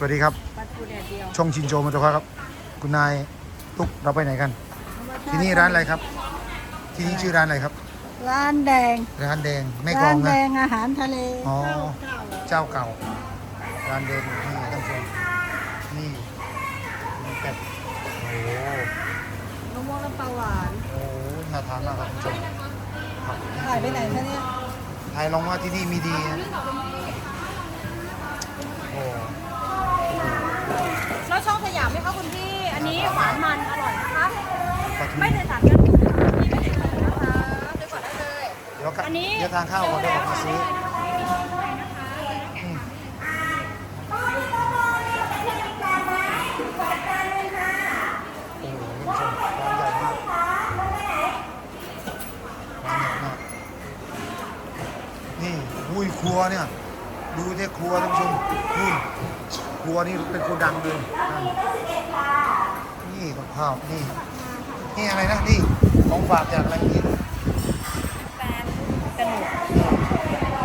สวัสดีครับ ปลาทูแดดเดียวช่องชินโจมาตัวครับ คุณนายตุ๊กเราไปไหนกัน ที่นี่ร้านอะไรครับ ที่นี่ชื่อร้านอะไรครับ ร้านแดง ร้านแดงแม่กลร้าอนงแดนะงอาหารทะเลอ๋อเจ้าเก่าเจ้าเก่าร้านเดิมนี่ท่านผู้ชมนี่มีเป็ดโอ้โหมะม่วงน้ำปลาหวานโอ้โหน่าทานมากครับคุณผู้ชมครับถ่ายไปไหนคะเนี่ยไทยลองว่าที่นี่มีดีนะโอ้ แล้วช่องสยามไหมคะคุณพี่ อันนี้หวานมันอร่อยนะคะปลาทูไม่ใส่สารกันบูดนะคะพี่ไม่ใส่สารนะคะซื้อก่อนได้เลยเดี๋ยวก็อันนี้เดี๋ยวทานข้าวก่อนเดี๋ยวผมมาซื้ออืมโอ้โหท่านผู้ชมร้านใหญ่มากร้านใหญ่มากนี่อุ้ยครัวเนี่ย ดูที่ครัวท่านผู้ชมนู่นค รัวนี่เป็นโกดังเลยนั่นนี่กับข้าวนี่ นี่อะไรนะนี่ของฝากจากอะไรนี่แฟนกระหนู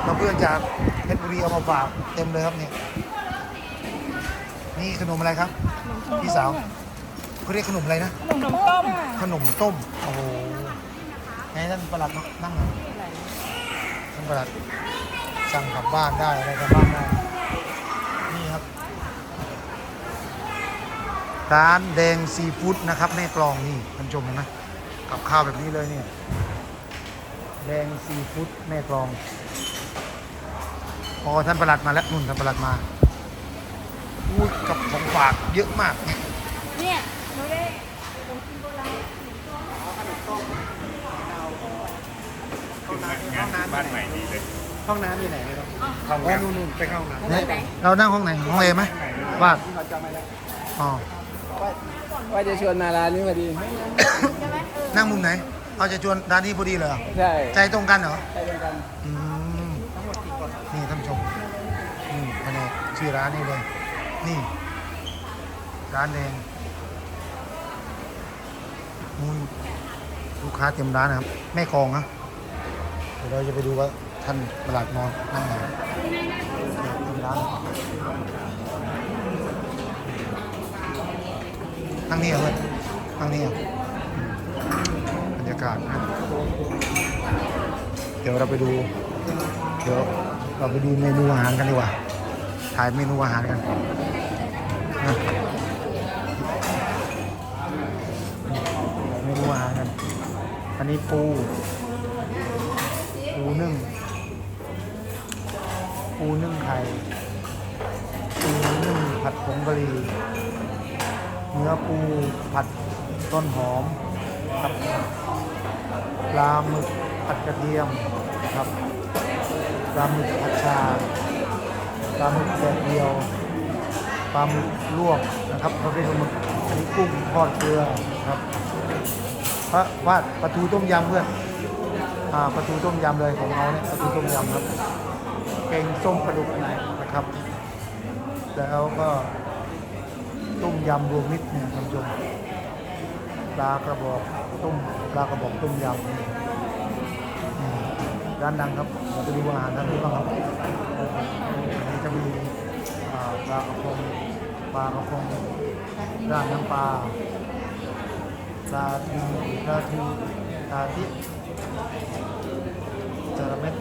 เราเพื่อนจากเพชรบุรีเอามาฝากเต็มเลยครับเนี่ยนี่ขนมอะไรครับ พี่สาวเขาเรียกขนมอะไรนะ ขนมต้ม ขนมต้ม โอ้โหไงท่านประหลัดเนาะนั่งหน่อยท่านประหลัดสั่งกลับบ้านได้อะไรกลับบ้านได้ นี่ครับ ร้านแดงซีฟู้ดนะครับแม่กลองนี่ท่านผู้ชมเห็นไหมกับข้าวแบบนี้เลยเนี่ยแดงซีฟู้ดแม่กลองพอท่านประหลัดมาแล้วนุ่นท่านประหลัดมาอู้กับของฝากเยอะมาก เนี่ยหนูได้บ้านใหม่ดีเลยห้องน้ำอยู่ไหนครับเข้าอ๋อแอปนู่นนู่นไปเข้าห้องน้ำเรานั่งห้องไหนห้องเอไหมว่าดอ๋อ ว่าจะชวนมาร้านนี้พอดี นั่งมุมไหน เอาจะชวนร้านนี้พอดีเลยเหรอ ใช่ใจตรงกันเหรอ ใช่เหมือนกันอืมนี่ท่านผู้ชมนี่ภายในชื่อร้านนี้เลย นี่ ร้านแดงนู่นลูกค้าเต็มร้านนะครับ แม่กลองนะเดี๋ยวเราจะไปดูว่าท่านประหลัดนอนนั่งไหนเต็มร้าน นั่งนี่เหรอเพื่อนนั่งนี่เหรอบรรยากาศนะเดี๋ยวเราไปดู เดี๋ยวเราไปดูเมนูอาหารกันดีกว่า ถ่ายเมนูอาหารกันนะเมนูอาหารกัน อันนี้ปูปูนึ่งปูนึ่งไข่ปูนึ่งผัดผงกะหรี่ เนื้อปูผัดต้นหอมครับปลาหมึกผัดกระเทียมครับปลาหมึกผัดชาปลาหมึกแดดเดียวปลาหมึกลวกนะครับประเภทปลาหมึกอันนี้กุ้งทอดเกลือครับพระวาดปลาทูต้มยำเพื่อนอ่าปลาทูต้มยำเลยของเราเนี่ยปลาทูต้มยำครับแกงส้มปลาดุกนะครับแล้วก็ ต้มยำรวมมิตรเนี่ยท่านผู้ชมปลากระบอกต้มปลากระบอกต้มยำร้านดังครับเราจะดูอาหารท่านนี้บ้างครับอันนี้จะมีปลากระพงปลากระพงร้านน้ำปลาปลาทูปลาทูปลาทิจระเม็ด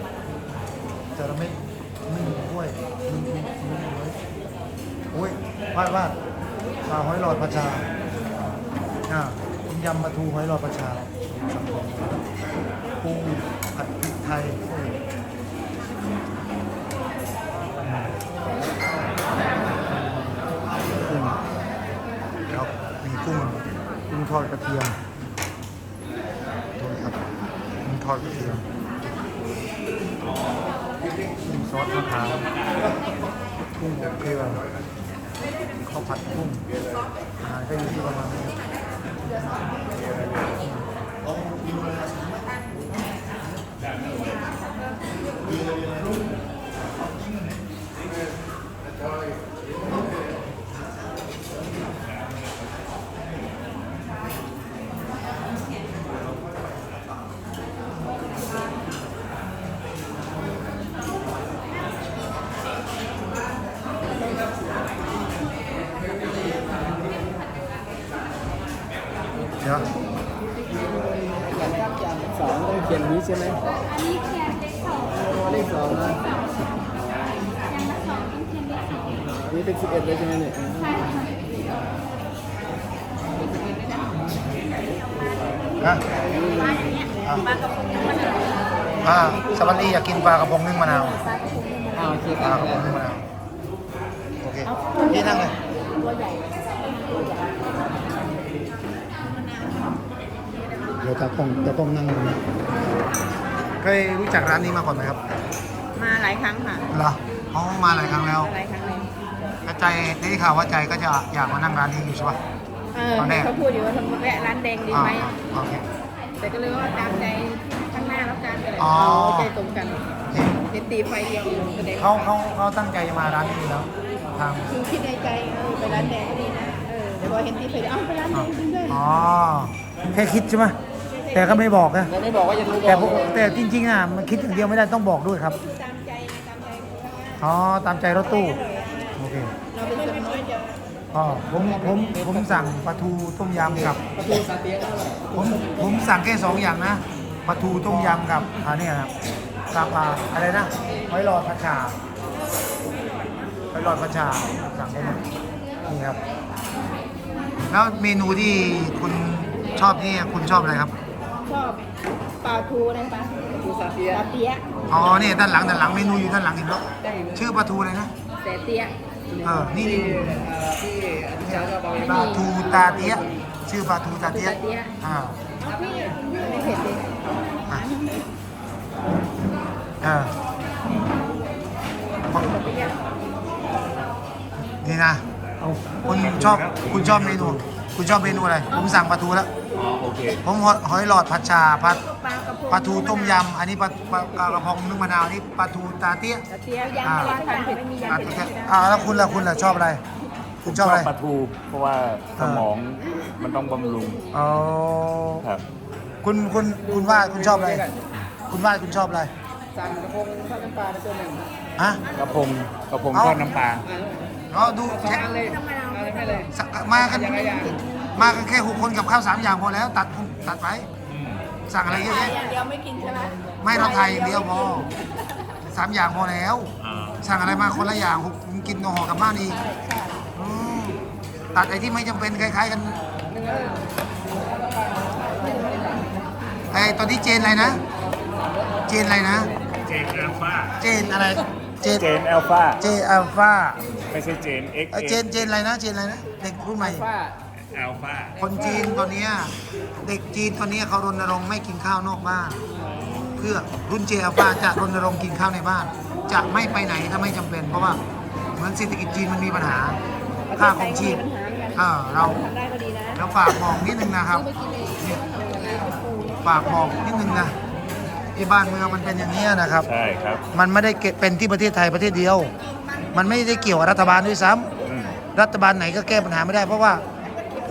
จระเม็ดนึ่งกล้วยนึ่งนึ่งนึ่งหอยโอ้ยวาดวาด ลาหอยหลอดประชาอ่าต้มยำปลาทูหอยหลอดประชาปูผัดพริกไทยกุ้งแล้วมีกุ้งกุ้งทอดกระเทียมโทษครับกุ้งทอดกระเทียมกุ้งซอสมะพร้าวกุ้งอบเกลือ ข้าวผัดกุ้งอาหารก็อยู่ที่ประมาณนี้ ครับเดี๋ยวสองต้องเขียนนี้ใช่ไหมอันนี้เขียนเลขสองโอ้เลขสองนะอย่างละสองต้องเขียนเลขสองอันนี้เป็นสิบเอ็ดเลยใช่ไหมเนี่ยใช่ค่ะนะปลาอย่างเงี้ยปลากระพงนึ่งมะนาวอ่าสวัสดีอยากกินปลากระพงนึ่งมะนาวปลากระพงนึ่งมะอ่านาว โอเคปคลารับกระพงนึ่งมะนาวโอเคพี่นั่งเลยตัวใหญ่ เดี๋ยวตากล้องตากล้องนั่งตรงนี้เคยรู้จักร้านนี้มาก่อนไหมครับมาหลายครั้งค่ะเหรออ๋อมาหลายครั้งแล้วหลายครั้งเลยกระใจได้ข่าวว่าใจก็จะอยากมานั่งร้านนี้อยู่ใช่ปะ เออตอนแรก เขาพูดอยู่ว่าทำแวะร้านแดงดีอ่าไหมโอเค แต่ก็เลยว่าตามใจข้างหน้าแล้วกันก็เลยอ๋อ เอาใจตรงกันเห็นตีไฟเดียวแสดงเขาเขาเขาตั้งใจจะมาร้านนี้อยู่แล้วทางคือคิดในใจเออไปร้านแดงก็ดีนะเออแต่พอเห็นตีไฟเดียวเอ้าไปร้านแดงจริงด้วย อ๋อแค่คิดใช่ไหม แต่ก็ไม่บอกนะแล้วไม่บอกว่าจะรู้บแต่อกผมแต่จริงๆอะมันคิดอย่างเดียวไม่ได้ต้องบอกด้วยครับตามใจไงตามใจข้างหน้าอ๋อตามใจรถตู้โอเคเราเป็นคนน้อยจะอ๋อผมผมผมสั่งปลาทูต้มยำกับ ประตูซาเตียก็อร่อยผมผมสั่งแค่สองอย่างนะปลาทูต้มยำกับอันนี้ครับกับอ่าอะไรนะหอยหลอดผัดชาหอยหลอดผัดชาสั่งได้เลยนี่ครับ แล้วเมนูที่คุณชอบนี่คุณชอบอะไรครับ ชอบปลาทูนะปลาประตูซาเตียปลาเตี้ยอ๋อนี่ด้านหลังด้านหลังเมนูอยู่ด้านหลังเห็นแล้วชื่อปลาทูอะไรนะแต่เตี้ยเออนี่ที่นี่เอ่อที่อธิชาชอบเอาไปปลาทูตาเตี้ยชื่อปลาทูตาเตี้ยอ่าเอาพี่ไม่เผ็ดเลยอะเออนี่นะคุณชอบคุณชอบเมนูคุณชอบเมนูอะไรผมสั่งปลาทูแล้ว อ๋อโอเคผมหอยหอยหลอดผัดชาผัดปลากระพงปลาทูต้มยำอันนี้ปลาปลากระพงนึ่งมะนาวอันนี้ปลาทูตาเตี้ยปลาเตี้ยยำไม่ทานเผ็ดไม่มีอะยำเผ็ดไม่ได้อ่าแล้วคุณล่ะคุณล่ะชอบอะไร คุณชอบอะไรปลาทู เพราะว่าสมองมันต้องบำรุงอ๋อครับ คุณคุณคุณว่าคุณชอบอะไร คุณว่าคุณชอบอะไรสั่งกระพงทอดน้ำปลาไปตัวหนึ่งฮะกระพงกระพงเอ้าทอดน้ำปลาอ๋อดูสองแค่อันเลยเอาเลยไม่เลยสักมากัน อย่างไรอย่างมากันแค่หกคนกับข้าวสามอย่างพอแล้ว ตัดตัดไปอืมสั่งอะไรเยอะถ่ายแยะอย่างเดียวไม่กินใช่ไหมไม่เราไทยอย่างเดียวพอสามอย่างพอแล้ว อ่าสั่งอะไรมาคนละอย่างหกกินกับห่อกลับบ้านอีกอืมตัดไอ้ที่ไม่จำเป็นคล้ายๆกันไอ้ตอนนี้เจนอะไรนะ เจนอะไรนะ เจนอัลฟาเจนอะไร เจนเจนอัลฟาเจอัลฟาไม่ใช่เจนเอ็กเอ้ยเจนเจนอะไรนะ เจนอะไรนะเด็กรุ่นใหม่ ว่า อัลฟาคนจีนตอนเนี้ยเด็กจีนตอนเนี้ยเขารณรงค์ไม่กินข้าวนอกบ้าน เพื่อรุ่นเจอัลฟาจะรณรงค์กินข้าวในบ้าน จะไม่ไปไหนถ้าไม่จำเป็น เพราะว่าเหมือนเศรษฐกิจจีนมันมีปัญหาค่าของชีพเออเราทำได้ก็ดีนะเราฝากบอกนิดนึงนะครับเนี่ยฝากบอกนิดนึงนะที่บ้านเมืองมันเป็นอย่างนี้ยนะครับ ใช่ครับมันไม่ได้เกเป็นที่ประเทศไทยประเทศเดียว มันไม่ได้เกี่ยวกับรัฐบาลด้วยซ้ำ อืม รัฐบาลไหนก็แก้ปัญหาไม่ได้เพราะว่า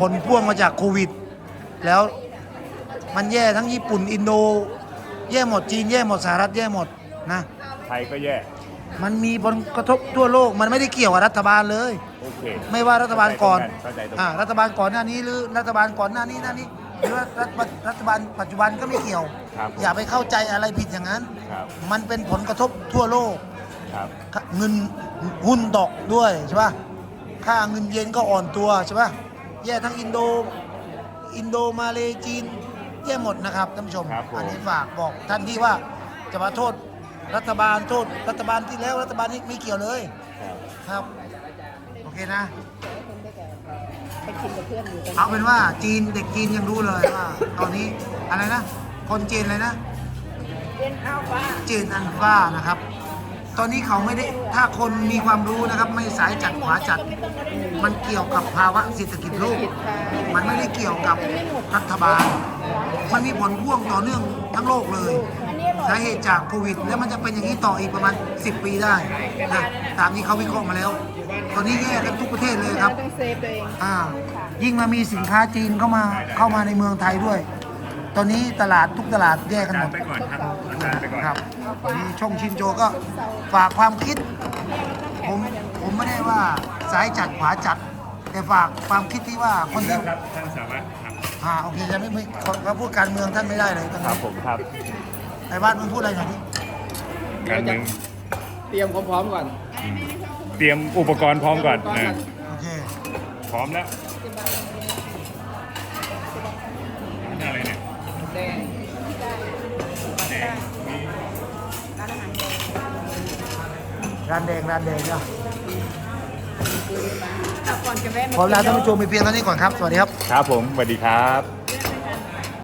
ผลพ่วงมาจากโควิด แล้วมันแย่ทั้งญี่ปุ่นอินโด แย่หมดจีนแย่หมดสหรัฐแย่หมดนะ ไทยก็แย่มันมีผลกระทบทั่วโลก มันไม่ได้เกี่ยวกับรัฐบาลเลย โอเคไม่ว่ารัฐบาลก่อนเข้าใจตรงกันอ่ารัฐบาลก่อนหน้านี้หรือรัฐบาลก่อนหน้านี้หน้านี้หรือว่ารัฐบาลรัฐบาลปัจจุบันก็ไม่เกี่ยว ครับอย่าไปเข้าใจอะไรผิดอย่างนั้น ครับมันเป็นผลกระทบทั่วโลก ครับเงินหุ้นตกด้วยใช่ป่ะ ค่าเงินเยนก็อ่อนตัวใช่ป่ะ แย่ทั้งอินโด อินโดมาเลจีน แย่หมดนะครับท่านผู้ชม ครับผม อันี้ฝากบอกท่านที่ว่าจะมาโทษรัฐบาลโทษรัฐบาลที่แล้วรัฐบาลนี้ไม่เกี่ยวเลย ครับ ครับ โอเคนะ ไปกินกับเพื่อนอยู่ตรงเอาเป็นว่าจีนเด็กจีนยังรู้เลยว่า ตอนนี้อะไรนะ คนจีนเลยนะเป็นข้าวฟ้าจีนอันฟ้านะครับ ตอนนี้เขาไม่ได้ถ้าคนมีความรู้นะครับ ไม่สายจัดขวาจัด มันเกี่ยวกับภาวะเศรษฐกิจโลก มันไม่ได้เกี่ยวกับรัฐบาล มันมีผลพ่วงต่อเนื่องทั้งโลกเลยสาเหตุจากโควิด แล้วมันจะเป็นอย่างนี้ต่ออีกประมาณ 10 ปีได้นะตามที่เขาวิเคราะห์มาแล้ว ตอนนี้แย่กันทุกประเทศเลยครับต้องเซฟตัวเองอ่ายิ่งมามีสินค้าจีนเข้ามาเข้ามาในเมืองไทยด้วย ตอนนี้ตลาดทุกตลาดแย่กันหมดไปก่อนครับ ครับวันนี้ช่องชินโจก็ฝากความคิด ผมผมไม่ได้ว่าสายจัดขวาจัด แต่ฝากความคิดที่ว่าคนที่ครับท่านสามารถทำอ่าโอเคจะไม่ไม่เขาเขาพูดการเมืองท่านไม่ได้เลยตอนครันี้บผมครับ ไอ้บ้านมึงพูดอะไรหน่อยดิการเมืองเตรียมพร้อมๆก่อนเตรียมอุปกรณ์พร้อมก่อนพร้อมนะกันโอเคพร้อมแล้วอะไรเนี่ยแดง ร้านอาหารแดงร้านแดงร้านแดงเนาะอะก่อนจะแวะมาขอลาท่านผู้ชมไปเพียงเท่านี้ก่อนครับ สวัสดีครับ ครับผมสวัสดีครับ